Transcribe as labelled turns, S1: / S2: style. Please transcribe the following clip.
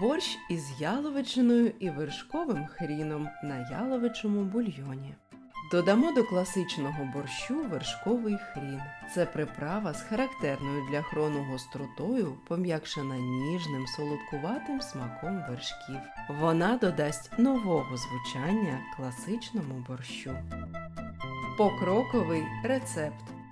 S1: Борщ із яловичиною і вершковим хріном на яловичому бульйоні. Додамо до класичного борщу вершковий хрін. Це приправа з характерною для хрону гостротою, пом'якшена ніжним солодкуватим смаком вершків. Вона додасть нового звучання класичному борщу. Покроковий рецепт.